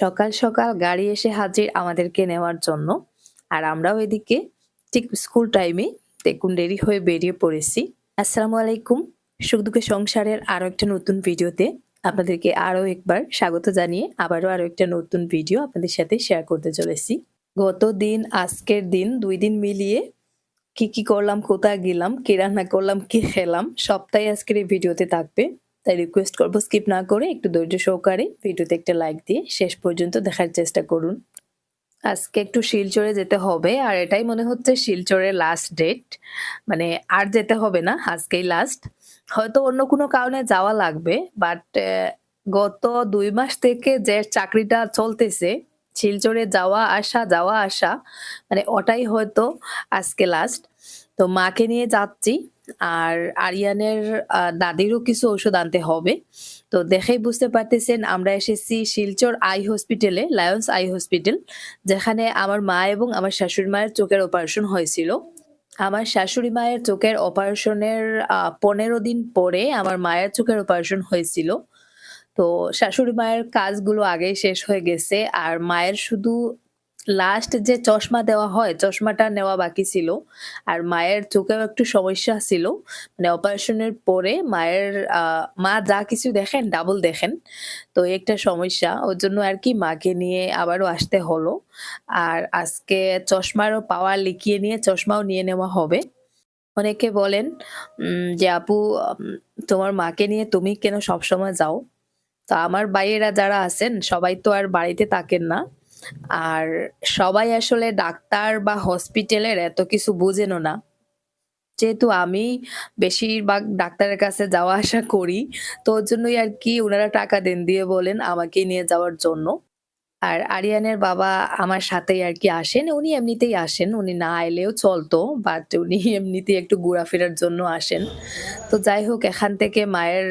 সকাল সকাল গাড়ি এসে হাজির আমাদেরকে নেওয়ার জন্য। আর আমরাও এদিকে ঠিক স্কুল টাইমে দেখুন দেরি হয়ে বেরিয়ে পড়েছি। আসসালামু আলাইকুম। সুখ দুঃখে সংসারের আরও একটা নতুন ভিডিওতে আপনাদেরকে আরও একবার স্বাগত জানিয়ে আবারও আরও একটা নতুন ভিডিও আপনাদের সাথে শেয়ার করতে চলেছি। গত দিন, আজকের দিন দুই দিন মিলিয়ে কি কি করলাম, কোথায় গেলাম, কি রান্না করলাম, কি খেলাম, সবটাই আজকের এই ভিডিওতে থাকবে। তাই রিকোয়েস্ট করব স্কিপ না করে একটু ধৈর্য সহকারে ভিডিওতে একটা লাইক দিয়ে শেষ পর্যন্ত দেখার চেষ্টা করুন। আজকে একটু শিলচরে যেতে হবে আর এটাই মনে হচ্ছে শিলচরের লাস্ট ডেট মানে আর যেতে হবে না, আজকেই লাস্ট হয়তো অন্য কোনো কারণে যাওয়া লাগবে বাট গত দুই মাস থেকে যে চাকরিটা চলতেছে, শিলচরে যাওয়া আসা যাওয়া আসা মানে ওটাই হয়তো আজকে লাস্ট তো মাকে নিয়ে যাচ্ছি। আর আরিয়ানের দাদিরও কিছু ওষুধ আনতে হবে। তো দেখেই বুঝতে পারতেছেন, আমরা এসেছি শিলচর আই হসপিটালে, লায়ন্স আই হসপিটাল, যেখানে আমার মা এবং আমার শাশুড়ি মায়ের চোখের অপারেশন হয়েছিল। আমার শাশুড়ি মায়ের চোখের অপারেশনের পনেরো দিন পরে আমার মায়ের চোখের অপারেশন হয়েছিল। তো শাশুড়ি মায়ের কাজগুলো আগেই শেষ হয়ে গেছে। আর মায়ের শুধু লাস্ট যে চশমা দেওয়া হয়, চশমাটা নেওয়া বাকি ছিল। আর মায়ের চোখেও একটু সমস্যা ছিল। মানে অপারেশনের পরে মায়ের মা যা কিছু দেখেন ডাবল দেখেন, তো একটা সমস্যা। ওর জন্য আর কি মাকে নিয়ে আবারও আসতে হলো। আর আজকে চশমারও পাওয়ার লিখিয়ে নিয়ে চশমাও নিয়ে নেওয়া হবে। অনেকে বলেন যে আপু তোমার মাকে নিয়ে তুমি কেন সবসময় যাও? তো আমার বাইরেরা যারা আছেন, সবাই তো আর বাড়িতে থাকেন না। আর সবাই আসলে ডাক্তার বা হসপিটালের এত কিছু বুঝেনও না। যেহেতু আমি বেশিরভাগ ডাক্তারের কাছে যাওয়া আসা করি, তো ওর জন্যই আর কি ওনারা টাকা দেন দিয়ে বলেন আমাকে নিয়ে যাওয়ার জন্য। আর আরিয়ানের বাবা আমার সাথেই আর কি আসেন, উনি এমনিতেই আসেন, উনি না এলেও চলতো বাট উনি এমনিতেই একটু ঘোরাফেরার জন্য আসেন। তো যাই হোক, এখান থেকে মায়ের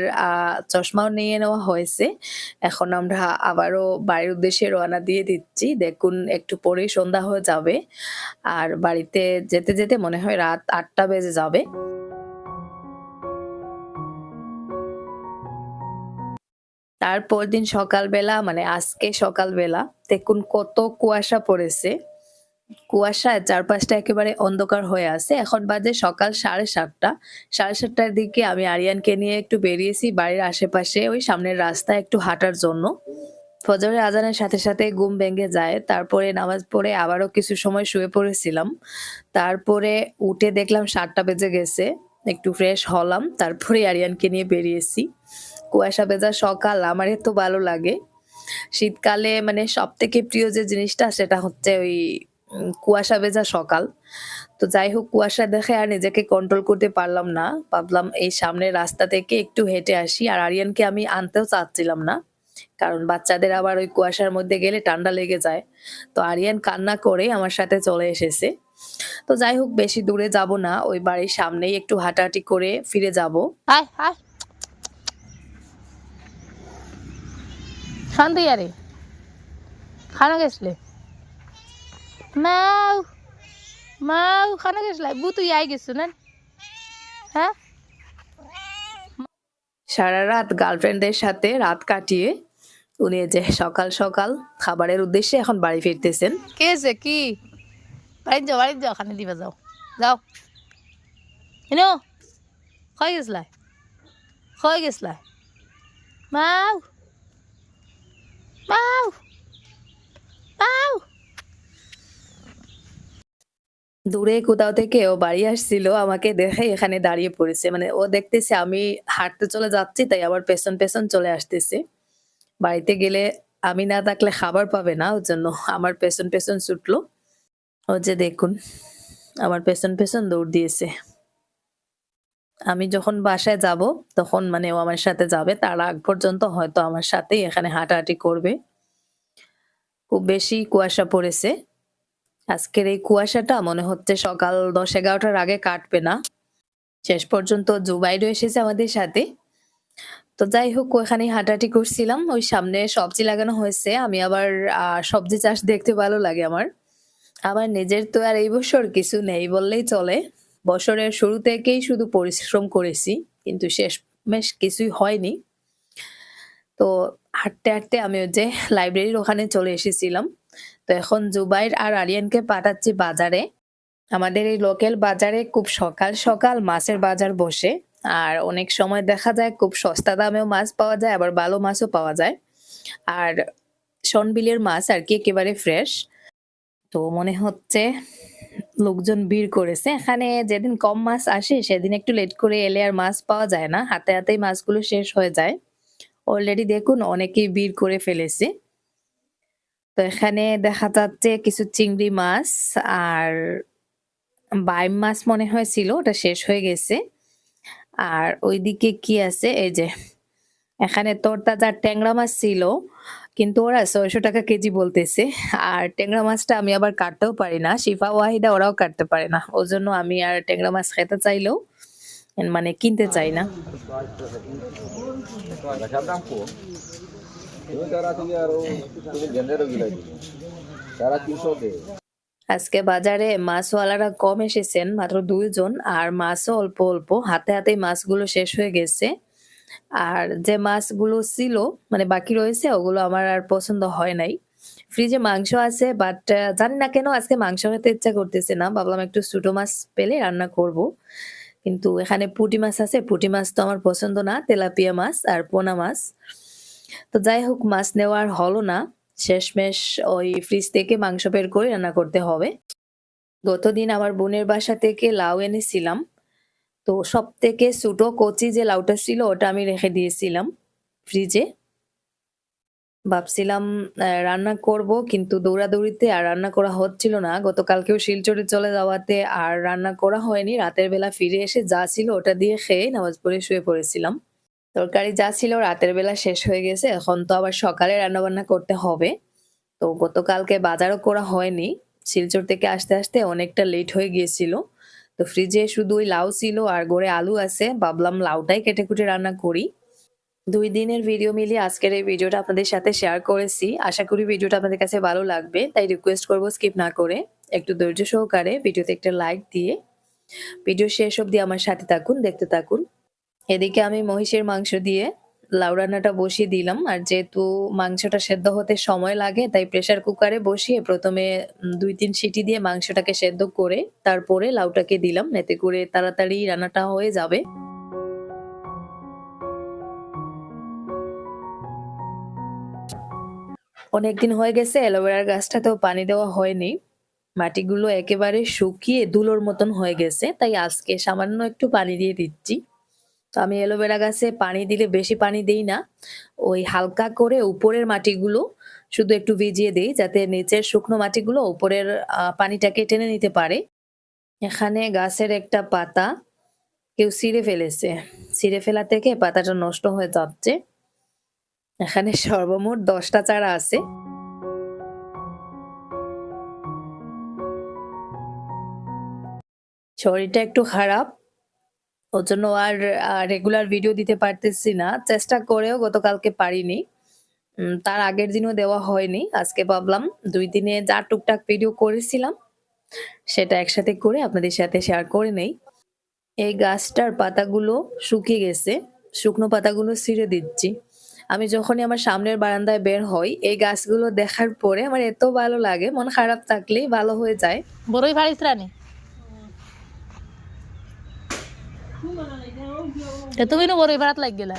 চশমাও নিয়ে নেওয়া হয়েছে। এখন আমরা আবারও বাড়ির উদ্দেশ্যে রওনা দিয়ে দিচ্ছি। দেখুন, একটু পরেই সন্ধ্যা হয়ে যাবে। আর বাড়িতে যেতে যেতে মনে হয় রাত আটটা বেজে যাবে। তারপর দিন সকালবেলা মানে আজকে সকালবেলা, দেখুন কত কুয়াশা পড়েছে। কুয়াশায় চারপাশটা একেবারে অন্ধকার হয়ে আছে। এখন বাজে সকাল সাড়ে সাতটা। সাড়ে সাতটার দিকে আমি আরিয়ানকে নিয়ে একটু বেরিয়েছি বাড়ির আশেপাশে, ওই সামনের রাস্তায় একটু হাঁটার জন্য। ফজরের আজানের সাথে সাথে ঘুম ভেঙে যায়। তারপরে নামাজ পড়ে আবারও কিছু সময় শুয়ে পড়েছিলাম। তারপরে উঠে দেখলাম সাতটা বেজে গেছে। একটু ফ্রেশ হলাম। তারপরে আরিয়ানকে নিয়ে বেরিয়েছি। কুয়াশা ভেজা সকাল, আমার এত ভালো লাগে। শীতকালে মানে সব থেকে প্রিয় যে জিনিসটা সেটা হচ্ছে ওই কুয়াশা ভেজা সকাল। তো যাই হোক, কুয়াশা দেখে আর নিজেকে কন্ট্রোল করতে পারলাম না। ভাবলাম এই সামনের রাস্তা থেকে একটু হেঁটে আসি। আর আরিয়ানকে আমি আনতেও চাচ্ছিলাম না। কারণ বাচ্চাদের আবার ওই কুয়াশার মধ্যে গেলে ঠান্ডা লেগে যায়। তো আরিয়ান কান্না করে আমার সাথে চলে এসেছে। তো যাই হোক, বেশি দূরে যাব না। ওই বাড়ির সামনেই একটু হাঁটাহাঁটি করে ফিরে যাব। শান্তি আরে। খানা গেছলে? মাও মাও খানা গেছলে? বু তুই আই গেছো না? হ্যাঁ? সারা রাত গার্লফ্রেন্ডদের সাথে রাত কাটিয়ে উনি যে সকাল সকাল খাবারের উদ্দেশ্যে এখন বাড়ি ফিরতেছেন। কে যে কি? বাড়ি যাও বাড়ি যাও খানা দিবা যাও। যাও। এনো কই গেছলা? কই গেছলা? মাও মাও মাও দূরে কোথাও থেকে ও বাড়ি আসছিল, আমাকে দেখে এখানে দাঁড়িয়ে পড়েছে। মানে ও দেখতেছে আমি হাঁটতে চলে যাচ্ছি, তাই আবার পেছন পেছন চলে আসতেছে। বাড়িতে গেলে আমি না থাকলে খাবার পাবে না, ওর জন্য আমার পেছন পেছন ছুটলো। ও যে দেখুন, আমার পেছন পেছন দৌড় দিয়েছে। আমি যখন বাসায় যাব, তখন মানে ও আমার সাথে যাবে, তার আগ পর্যন্ত হয়তো আমার সাথেই এখানে হাঁটাহাঁটি করবে। খুব বেশি কুয়াশা পড়েছে। আজকের এই কুয়াশাটা মনে হচ্ছে সকাল দশ এগারোটার আগে কাটবে না। শেষ পর্যন্ত জুবাইরও এসেছে আমাদের সাথে। তো যাই হোক ওখানে হাঁটাহাঁটি করছিলাম। ওই সামনে সবজি লাগানো হয়েছে। আমি আবার সবজি চাষ দেখতে ভালো লাগে আমার। আমার নিজের তো আর এই বছর কিছু নেই বললেই চলে। বছরের শুরু থেকেই শুধু পরিশ্রম করেছি, কিন্তু শেষ মেশ কিছুই হয়নি। তো হাঁটতে হাঁটতে আমি ওই যে লাইব্রেরির ওখানে চলে এসেছিলাম। তো এখন জুবাইর আর আরিয়ানকে পাঠাচ্ছি বাজারে। আমাদের এই লোকাল বাজারে খুব সকাল সকাল মাছের বাজার বসে। আর অনেক সময় দেখা যায় খুব সস্তা দামেও মাছ পাওয়া যায়, আবার ভালো মাছও পাওয়া যায়। আর শনবিলের মাছ আর কি একেবারে ফ্রেশ তো মনে হচ্ছে লোকজন ভিড় করেছে। এখানে যেদিন কম মাছ আসে, সেদিন একটু লেট করে এলে আর মাছ পাওয়া যায় না। হাতে হাতেই মাছগুলো শেষ হয়ে যায়। অলরেডি দেখুন, অনেকেই ভিড় করে ফেলেছে। তো এখানে দেখা যাচ্ছে কিছু চিংড়ি মাছ আর বাইম মাছ মনে হয়েছিল, ওটা শেষ হয়ে গেছে। আর ওইদিকে কি আছে? এই যে, এখানে তরতাজা ট্যাংরা মাছ ছিল, কিন্তু ওরা ছয়শো টাকা কেজি বলতেছে। আর ট্যাংরা মাছটা আমি আবার কাটতেও পারি না, শিফা ওয়াহিদা ওরাও কাটতে পারে না। ওই জন্য আমি আর ট্যাংরা মাছ খেতে চাইলেও মানে কিনতে চাই না। আজকে বাজারে মাছওয়ালারা কম এসেছেন, মাত্র দুইজন, আর মাছও অল্প অল্প। হাতে হাতে মাছগুলো শেষ হয়ে গেছে। আর যে মাছগুলো ছিল মানে বাকি রয়েছে, ওগুলো আমার আর পছন্দ হয় নাই। ফ্রিজে মাংস আছে বাট জানি না কেন আজকে মাংস খেতে ইচ্ছা করতেছে না। ভাবলাম একটু ছোটো মাছ পেলে রান্না করব। কিন্তু এখানে পুঁটি মাছ আছে। পুঁটি মাছ তো আমার পছন্দ না, তেলাপিয়া মাছ আর পোনা মাছ। তো যাই হোক, মাছ নেওয়ার হলো না। শেষমেশ ওই ফ্রিজ থেকে মাংস বের করে রান্না করতে হবে। গতদিন আমার বোনের বাসা থেকে লাউ এনেছিলাম। তো সব থেকে ছোটো কচি যে লাউটা ছিল, ওটা আমি রেখে দিয়েছিলাম ফ্রিজে ভাবছিলাম রান্না করব, কিন্তু দৌড়াদৌড়িতে আর রান্না করা হচ্ছিল না। গতকালকেও শিলচরে চলে যাওয়াতে আর রান্না করা হয়নি। রাতের বেলা ফিরে এসে যা ছিল ওটা দিয়ে খেয়ে নামাজ পড়ে শুয়ে পড়েছিলাম। তরকারি যা ছিল রাতের বেলা শেষ হয়ে গেছে, এখন তো আবার সকালে রান্না বান্না করতে হবে। তো গতকালকে বাজারও করা হয়নি। শিলচর থেকে আসতে আসতে অনেকটা লেট হয়ে গিয়েছিল। তো ফ্রিজে শুধু ওই লাউ ছিল আর গড়ে আলু আছে। ভাবলাম লাউটাই কেটে কুটে রান্না করি। দুই দিনের ভিডিও মিলিয়ে আজকের এই ভিডিওটা আপনাদের সাথে শেয়ার করেছি। আশা করি ভিডিওটা আপনাদের কাছে ভালো লাগবে, তাই রিকোয়েস্ট করব স্কিপ না করে। একটু ধৈর্য সহকারে ভিডিওতে একটা লাইক দিয়ে ভিডিও শেষ অবধি আমার সাথে থাকুন, দেখতে থাকুন। এদিকে আমি মহিষের মাংস দিয়ে লাউ রান্নাটা বসিয়ে দিলাম, আর যেহেতু মাংসটা সেদ্ধ হতে সময় লাগে, তাই প্রেসার কুকারে বসিয়ে প্রথমে দুই তিন সিটি দিয়ে মাংসটাকে সেদ্ধ করে তারপরে লাউটাকে দিলাম, এতে করে তাড়াতাড়ি রান্নাটা হয়ে যাবে। অনেকদিন হয়ে গেছে, অ্যালোভেরার গাছটাতেও পানি দেওয়া হয়নি। মাটিগুলো একেবারে শুকিয়ে ধুলোর মতন হয়ে গেছে, তাই আজকে সামান্য একটু পানি দিয়ে দিচ্ছি। তো আমি অ্যালোভেরা গাছে পানি দিলে বেশি পানি দেই না, ওই হালকা করে উপরের মাটিগুলো শুধু একটু ভিজিয়ে দিই, যাতে নিচের শুকনো মাটিগুলো উপরের পানিটাকে টেনে নিতে পারে। এখানে গাছের একটা পাতা কেউ ছিঁড়ে ফেলেছে। ছিঁড়ে ফেলা থেকে পাতাটা নষ্ট হয়ে যাচ্ছে। এখানে সর্বমোট দশটা চারা আছে। শরীরটা একটু খারাপ, ওর জন্য আর রেগুলার ভিডিও দিতে পারতেছি না। চেষ্টা করেও গতকালকে পারিনি। তার আগের দিনও দেওয়া হয়নি। আজকে ভাবলাম দুই দিনে যা টুকটাক ভিডিও করেছিলাম, সেটা একসাথে করে আপনাদের সাথে শেয়ার করে নেই। এই গাছটার পাতাগুলো শুকিয়ে গেছে। শুকনো পাতাগুলো ছিঁড়ে দিচ্ছি। আমি যখনই আমার সামনের বারান্দায় বের হই এই গাছগুলো দেখার পরে আমার এত ভালো লাগে মন খারাপ থাকলেই ভালো হয়ে যায়। বড়ই ফাড়িস রানি তুমি নো বড়ই ফাড়াত লাগ গেলা?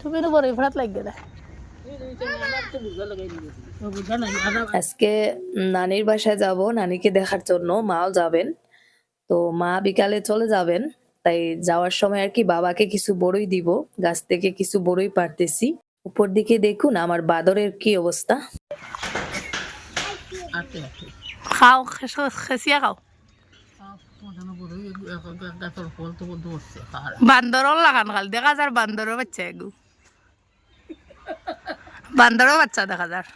তুমি নো বড়ই ফাড়াত লাগ গেলা? আজকে নানির বাসায় যাব নানিকে দেখার জন্য মাও যাবেন। তো মা বিকালে চলে যাবেন। তাই যাওয়ার সময় আর কি বাবাকে কিছু বড়ই দিব গাছ থেকে কিছু বড়ই পারতেছি। উপর দিকে দেখুন আমার বাদরের কি অবস্থা। খাও খেসিয়া খাও। বান্দরও লাগান খাল দেখা যার বান্দরও বাচ্চা এগু। বান্দরও বাচ্চা দেখা যার।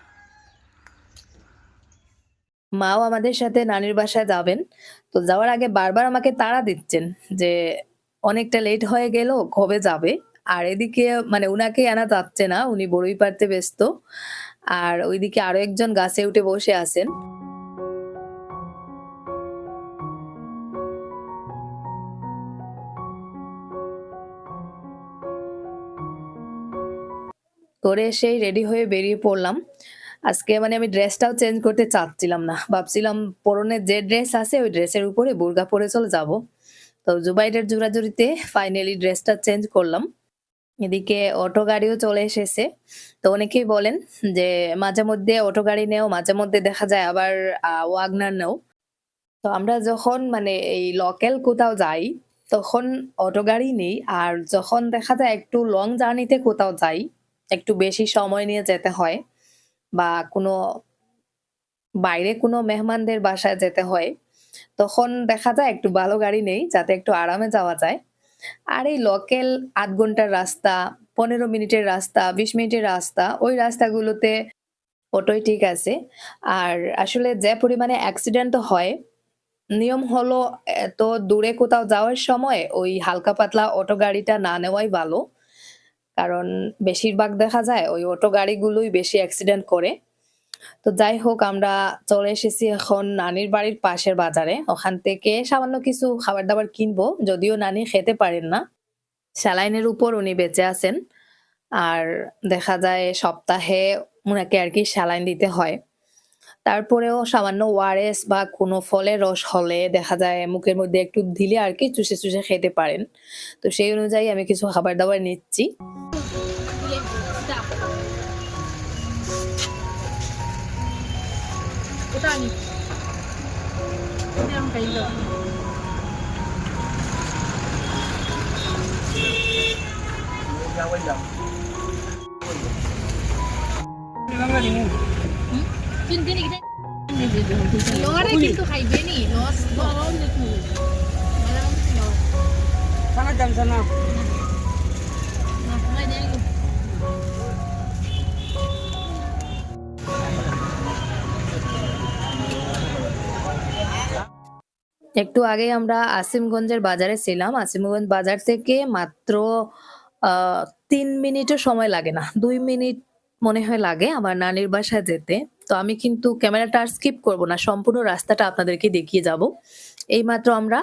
মাও আমাদের সাথে নানির বাসায় যাবেন। তো যাওয়ার আগে বারবার আমাকে তাড়া দিচ্ছেন যে অনেকটা লেট হয়ে গেল, কবে যাবে? আর এদিকে মানে উনাকে আনা যাচ্ছে না, উনি বড়ই পারতে ব্যস্ত। আর ওইদিকে আরও একজন গাছে উঠে বসে আছেন। করে এসেই রেডি হয়ে বেরিয়ে পড়লাম। আজকে মানে আমি ড্রেসটাও চেঞ্জ করতে চাচ্ছিলাম না। ভাবছিলাম পরনে যে ড্রেস আছে ওই ড্রেসের উপরে বোরকা পরে চলে যাব। তো জুবাইরের জোড়াজুড়িতে ফাইনালি ড্রেসটা চেঞ্জ করলাম। এদিকে অটো গাড়িও চলে এসেছে। তো অনেকেই বলেন যে মাঝে মধ্যে অটো গাড়ি নেও, মাঝে মধ্যে দেখা যায় আবার ওয়াগনার নেও। তো আমরা যখন মানে এই লোকাল কোথাও যাই, তখন অটো গাড়ি নেই। আর যখন দেখা যায় একটু লং জার্নিতে কোথাও যাই, একটু বেশি সময় নিয়ে যেতে হয় বা কোনো বাইরে কোনো মেহমানদের বাসায় যেতে হয়, তখন দেখা যায় একটু ভালো গাড়ি নেই, যাতে একটু আরামে যাওয়া যায়। আর এই লোকাল আধ ঘণ্টার রাস্তা, পনেরো মিনিটের রাস্তা, বিশ মিনিটের রাস্তা, ওই রাস্তাগুলোতে অটোই ঠিক আছে। আর আসলে যে পরিমাণে অ্যাক্সিডেন্ট হয়, নিয়ম হলো এত দূরে কোথাও যাওয়ার সময় ওই হালকা পাতলা অটো গাড়িটা না নেওয়াই ভালো। কারণ বেশিরভাগ দেখা যায় ওই অটো গাড়িগুলোই বেশি অ্যাক্সিডেন্ট করে। তো যাই হোক, আমরা চলে এসেছি এখন নানির বাড়ির পাশের বাজারে। ওখান থেকে সামান্য কিছু খাবার দাবার কিনবো, যদিও নানি খেতে পারেন না। স্যালাইনের উপর উনি বেঁচে আছেন। আর দেখা যায় সপ্তাহে ওনাকে আর কি স্যালাইন দিতে হয়। তারপরেও সামান্য ওয়ারেস বা কোনো ফলের রস হলে দেখা যায় মুখের মধ্যে একটু দিলে আর কি চুষে চুষে খেতে পারেন। তো সেই অনুযায়ী আমি কিছু খাবার দাবার নিচ্ছি। ওটা আনি ওটা আমি খাই দাও কিন্তু নিকি লরে কিন্তু খাইবে নি লস লস দেখু Sana jam একটু আগে আমরা আসিমগঞ্জের বাজারে ছিলাম। আসিমগঞ্জ বাজার থেকে মাত্র তিন মিনিটও সময় লাগে না। দুই মিনিট মনে হয় লাগে আমার নানির বাসায় যেতে। তো আমি কিন্তু ক্যামেরাটা আর স্কিপ করব না, সম্পূর্ণ রাস্তাটা আপনাদেরকে দেখিয়ে যাব। এইমাত্র আমরা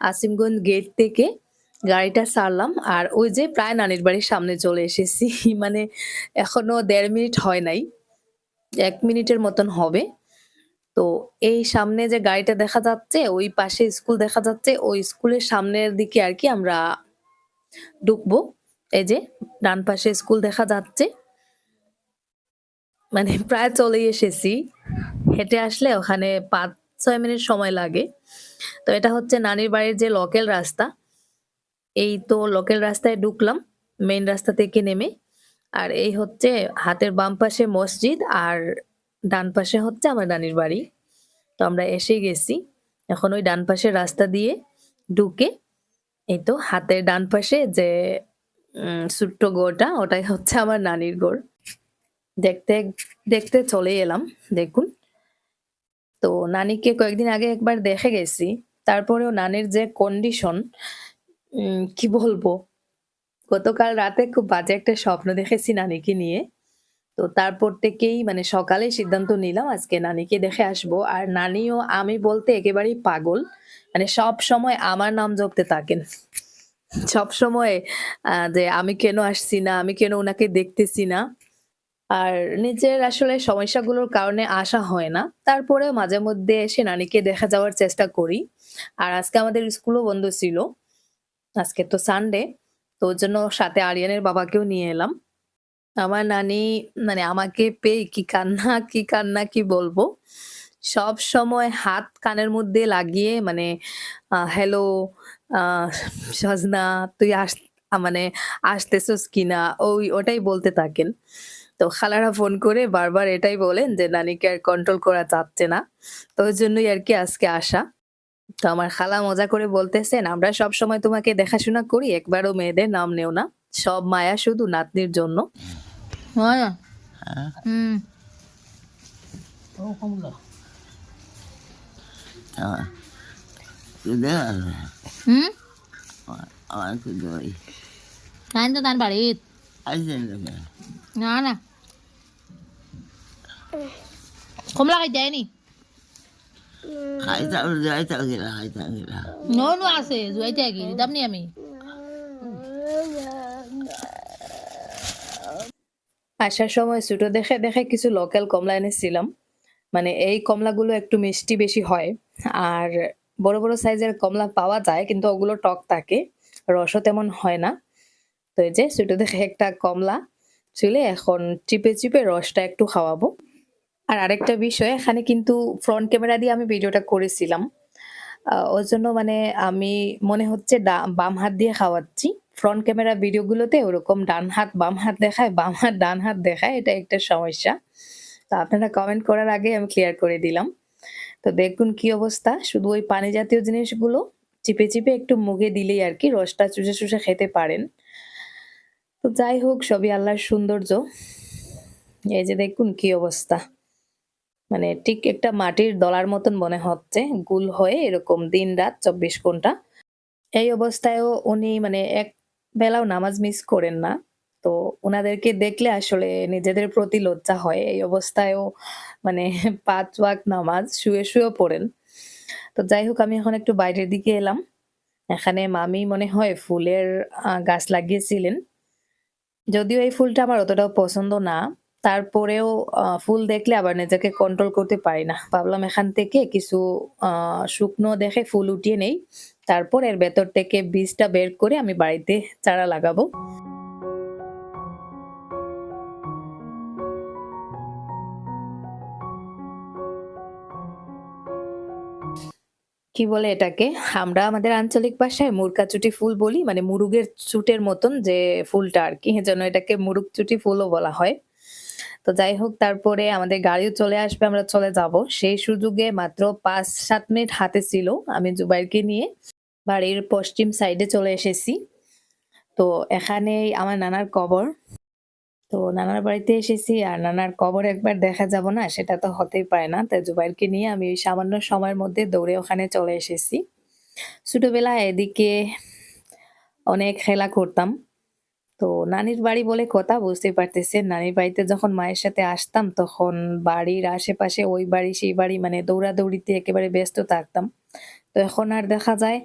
আসিমগঞ্জ গেট থেকে গাড়িটা সারলাম আর ওই যে প্রায় নানির বাড়ির সামনে চলে এসেছি। মানে এখনও দেড় মিনিট হয় নাই, এক মিনিটের মতন হবে। তো এই সামনে যে গাড়িটা দেখা যাচ্ছে, ওই পাশে স্কুল দেখা যাচ্ছে, ওই স্কুলের সামনের দিকে আর কি আমরা ঢুকবো। এই যে ডান পাশে স্কুল দেখা যাচ্ছে। মানে প্রায় চলেই এসেছি। হেঁটে আসলে ওখানে পাঁচ, ছয় মিনিট সময় লাগে। তো এটা হচ্ছে নানির বাড়ির যে লোকাল রাস্তা। এই তো লোকাল রাস্তায় ঢুকলাম মেইন রাস্তা থেকে নেমে। আর এই হচ্ছে হাতের বাম পাশে মসজিদ আর ডান পাশে হচ্ছে আমার নানির বাড়ি। তো আমরা এসে গেছি। এখন ওই ডান পাশের রাস্তা দিয়ে ঢুকে এই তো হাতের ডান পাশে যে ছোট্ট গোটা ওটাই হচ্ছে আমার নানির গোড় দেখতে দেখতে চলে এলাম, দেখুন। তো নানিকে কয়েকদিন আগে একবার দেখে গেছি। তারপরেও নানির যে কন্ডিশন কি বলব? গতকাল রাতে খুব বাজে একটা স্বপ্ন দেখেছি নানিকে নিয়ে। তো তারপর থেকেই মানে সকালে সিদ্ধান্ত নিলাম আজকে নানিকে দেখে আসব। আর নানিও আমি বলতে একেবারেই পাগল। মানে সব সময় আমার নাম জপতে থাকেন। সব সময় যে আমি কেন আসছি না, আমি কেন ওনাকে দেখতেছি না। আর নিজের আসলে সমস্যাগুলোর কারণে আসা হয় না। তারপরে মাঝে মধ্যে এসে নানিকে দেখা যাওয়ার চেষ্টা করি। আর আজকে আমাদের স্কুলও বন্ধ ছিল। আজকে তো সানডে তো ওর জন্য সাথে আরিয়ানের বাবাকেও নিয়ে এলাম। আমার নানি মানে আমাকে পেয়ে কি কান্না কি কান্না কি বলব? সব সময় হাত কানের মধ্যে লাগিয়ে মানে হ্যালো সজনা, তুই আস মানে আসতেছস কিনা? ওই, ওটাই বলতে থাকেন। তো খালারা ফোন করে বারবার এটাই বলেন যে, নানিকে আর কন্ট্রোল করা যাচ্ছে না। তো ওই জন্যই আর কি আজকে আসা। তো আমার খালা মজা করে বলতেছেন, আমরা সব সময় তোমাকে দেখাশোনা করি, একবারও মেয়েদের নাম নেও না। সব মায়া শুধু নাতনির জন্য হয় হুম Ah. তো তার বাড়িত. না না কমলা খাই যায়নি Hai tak sudah, hai tak kira, hai tak kira. নো নো আছে জুয়াইতে নি আমি আসার সময় ছোট দেখে দেখে কিছু লোকাল কমলা এনেছিলাম। মানে এই কমলাগুলো একটু মিষ্টি বেশি হয়। আর বড় বড় সাইজের কমলা পাওয়া যায়, কিন্তু ওগুলো টক থাকে। রসও তেমন হয় না। তো এই যে ছোট দেখে একটা কমলা ছিল এখন চিপে চিপে রসটা একটু খাওয়াবো। আর আরেকটা বিষয়, এখানে কিন্তু ফ্রন্ট ক্যামেরা দিয়ে আমি ভিডিওটা করেছিলাম। ওর জন্য মানে আমি মনে হচ্ছে বাম হাত দিয়ে খাওয়াচ্ছি। ফ্রন্ট ক্যামেরা ভিডিওগুলোতে ওরকম ডান হাত, বাম হাত দেখায়, বাম হাত, ডান হাত দেখায়, এটা একটা সমস্যা। তো আপনারা কমেন্ট করার আগে আমি ক্লিয়ার করে দিলাম। তো দেখুন কি অবস্থা, শুধু ওই পানি জাতীয় জিনিসগুলো চিপে চিপে একটু মুখে দিলেই আর কি রসটা চুষে চুষে খেতে পারেন। তো যাই হোক, সবই আল্লাহর সৌন্দর্য। এই যে দেখুন কি অবস্থা। মানে ঠিক একটা মাটির দলার মতন মনে হচ্ছে, গুল হয়ে এরকম দিন রাত চব্বিশ ঘণ্টা। এই অবস্থায়ও উনি মানে এক বেলাও নামাজ মিস করেন না। তো ওনাদেরকে দেখলে আসলে নিজেদের প্রতি লজ্জা হয়। এই অবস্থায়ও মানে পাঁচ ওয়াক নামাজ শুয়ে শুয়ে পড়েন। তো যাই হোক, আমি এখন একটু বাইরের দিকে এলাম। এখানে মামি মনে হয় ফুলের গাছ লাগিয়েছিলেন। যদিও এই ফুলটা আমার অতটাও পছন্দ না। তারপরেও ফুল দেখলে আবার নিজেকে কন্ট্রোল করতে পারি না। ভাবলাম এখান থেকে কিছু শুকনো দেখে ফুল উঠিয়ে নেই। তারপর এর ভেতর থেকে বীজটা বের করে আমি বাড়িতে চারা লাগাবো। কি বলে এটাকে? আমরা আমাদের আঞ্চলিক ভাষায় মুরকাচুটি ফুল বলি মানে মুরুগের চুটের মতন যে ফুলটা আর কি এজন্য এটাকে মুরুগ চুটি ফুলও বলা হয়। তো যাই হোক, তারপরে আমাদের গাড়িও চলে আসবে, আমরা চলে যাব। সেই সুযোগে মাত্র পাঁচ সাত মিনিট হাতে ছিল আমি জুবাইরকে নিয়ে। বাড়ির পশ্চিম সাইডে চলে এসেছি। তো এখানেই আমার নানার কবর। তো নানার বাড়িতে এসেছি আর নানার কবর একবার দেখা যাব না, সেটা তো হতেই পারে না। তাই জুবাইরকে নিয়ে আমি সামান্য সময়ের মধ্যে দৌড়ে ওখানে চলে এসেছি। ছোটবেলায় এদিকে অনেক খেলা করতাম। তো নানির বাড়ি বলে কথা বুঝতে পারতেছেন। নানির বাড়িতে যখন মায়ের সাথে আসতাম, তখন বাড়ির আশেপাশে ওই বাড়ি সেই বাড়ি মানে দৌড়াদৌড়িতে একেবারে ব্যস্ত থাকতাম। তো এখন আর দেখা যায়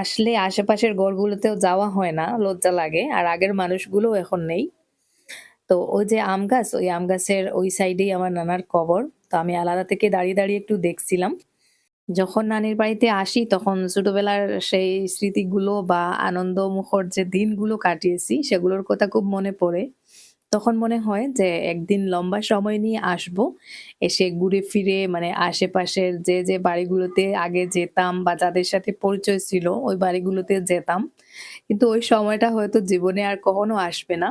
আসলে আশেপাশের গড়গুলোতেও যাওয়া হয় না, লজ্জা লাগে। আর আগের মানুষগুলো এখন নেই। তো ওই যে আম গাছ, ওই আম গাছের ওই সাইডেই আমার নানার কবর। তো আমি আলাদা থেকে দাঁড়িয়ে দাঁড়িয়ে একটু দেখছিলাম। যখন নানির বাড়িতে আসি, তখন ছোটবেলার সেই স্মৃতিগুলো বা আনন্দ মুখর যে দিনগুলো কাটিয়েছি, সেগুলোর কথা খুব মনে পড়ে। তখন মনে হয় যে একদিন লম্বা সময় নিয়ে আসব, এসে ঘুরে ফিরে মানে আশেপাশের যে যে বাড়িগুলোতে আগে যেতাম বা যাদের সাথে পরিচয় ছিল, ওই বাড়িগুলোতে যেতাম। কিন্তু ওই সময়টা হয়তো জীবনে আর কখনো আসবে না।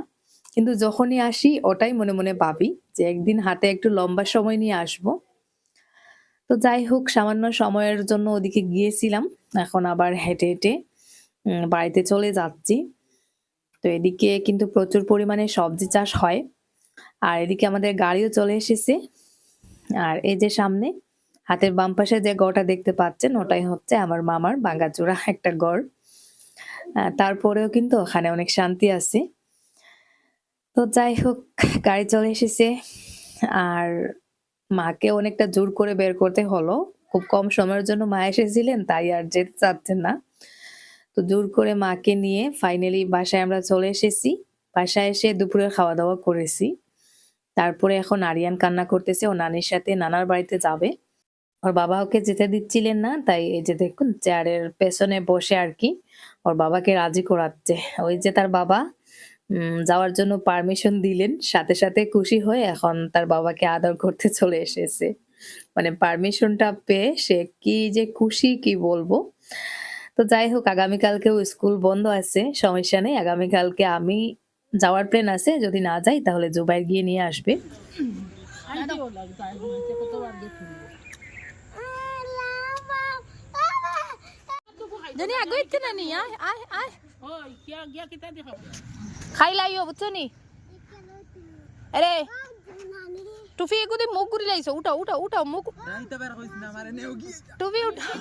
কিন্তু যখনই আসি, ওটাই মনে মনে ভাবি যে একদিন হাতে একটু লম্বা সময় নিয়ে আসব। তো যাই হোক, সামান্য সময়ের জন্য ওদিকে গিয়েছিলাম। এখন আবার হেঁটে হেঁটে বাড়িতে চলে যাচ্ছি। তো এদিকে কিন্তু প্রচুর পরিমাণে সবজি চাষ হয়। আর এদিকে আমাদের গাড়িও চলে এসেছে। আর এই যে সামনে, হাতের বাম পাশে যে গড়টা দেখতে পাচ্ছেন, ওটাই হচ্ছে আমার মামার বাঙ্গাচূড়া একটা গড়। তারপরেও কিন্তু ওখানে অনেক শান্তি আছে। তো যাই হোক, গাড়ি চলে এসেছে। আর মাকে অনেকটা জোর করে বের করতে হলো। খুব কম সময়ের জন্য মা এসেছিলেন, তাই আর যেতে চাচ্ছেন না। তো জোর করে মাকে নিয়ে ফাইনালি বাসায় আমরা চলে এসেছি। বাসায় এসে দুপুরে খাওয়া দাওয়া করেছি। তারপরে এখন আরিয়ান কান্না করতেছে, ও নানির সাথে, নানার বাড়িতে যাবে। ওর বাবা ওকে যেতে দিচ্ছিলেন না, তাই এই যে দেখুন চেয়ারের পেছনে বসে আর কি, ওর বাবাকে রাজি করাচ্ছে। ওই যে তার বাবা যাওয়ার জন্য পারমিশন দিলেন, সাথে সাথে খুশি হয়ে এখন তার বাবাকে আদর করতে চলে এসেছে। মানে পারমিশনটা পেয়ে সে কি যে খুশি কি বলব? তো যাই হোক আগামীকালকেও স্কুল বন্ধ আছে সমস্যা নেই। আগামীকালকে আমি যাওয়ার প্ল্যান আছে যদি না যাই তাহলে জুবাইর গিয়ে নিয়ে আসবে। জানি আগে ইচ্ছে না নি আয় আয় আয়। খাই বুঝছ নি? আরে টুফি এগুদি মুখ ঘুরি লাইছো উঠাও উঠাও উঠাও মুখ টুফি উঠাও।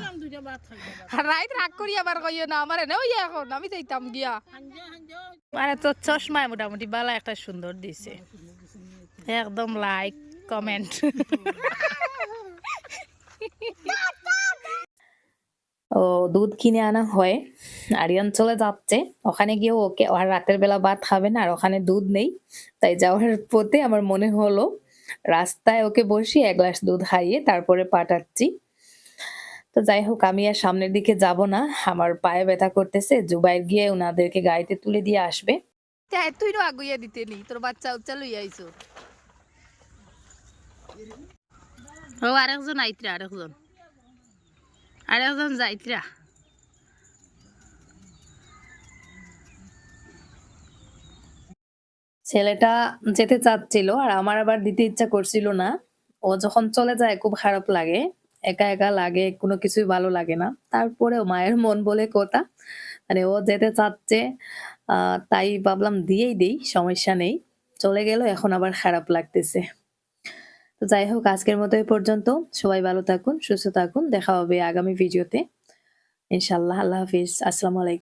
রাইত রাগ করি আবার কইও না আমার এনে ওই এখন আমি যাইতাম গিয়া। মানে তোর চশমায় মোটামুটি বালা একটা সুন্দর দিছে। একদম লাইক কমেন্ট ও দুধ কিনে আনা হয়। আরিয়ান চলে যাচ্ছে। ওখানে গিয়ে ওকে আর রাতের বেলা ভাত খাবে না আর ওখানে দুধ নেই। তাই যাওয়ার পথে আমার মনে হলো রাস্তায় ওকে বসিয়ে এক গ্লাস দুধ খাইয়ে তারপরে পাঠাচ্ছি। তো যাই হোক, আমি আর সামনের দিকে যাব না। আমার পায়ে ব্যথা করতেছে। জুবাইর গিয়ে ওনাদেরকে গাড়িতে তুলে দিয়ে আসবে। তুই আগুইয়া দিতে নি। তোর বাচ্চা উচ্চা লই আইছো। ও আরেকজন আইত্রা, আরেকজন। আরেকজন যাইত্রা। ছেলেটা যেতে চাচ্ছিল আর আমার আবার দিতে ইচ্ছা করছিল না। ও যখন চলে যায় খুব খারাপ লাগে, একা একা লাগে, কোনো কিছুই ভালো লাগে না। তারপরেও মায়ের মন বলে কথা মানে ও যেতে চাচ্ছে তাই ভাবলাম দিয়েই দেই, সমস্যা নেই। চলে গেল, এখন আবার খারাপ লাগতেছে। তো যাই হোক, আজকের মতো এই পর্যন্ত। সবাই ভালো থাকুন, সুস্থ থাকুন, দেখা হবে আগামী ভিডিওতে। ইনশাল্লাহ আল্লাহ হাফিজ। আসসালামু আলাইকুম।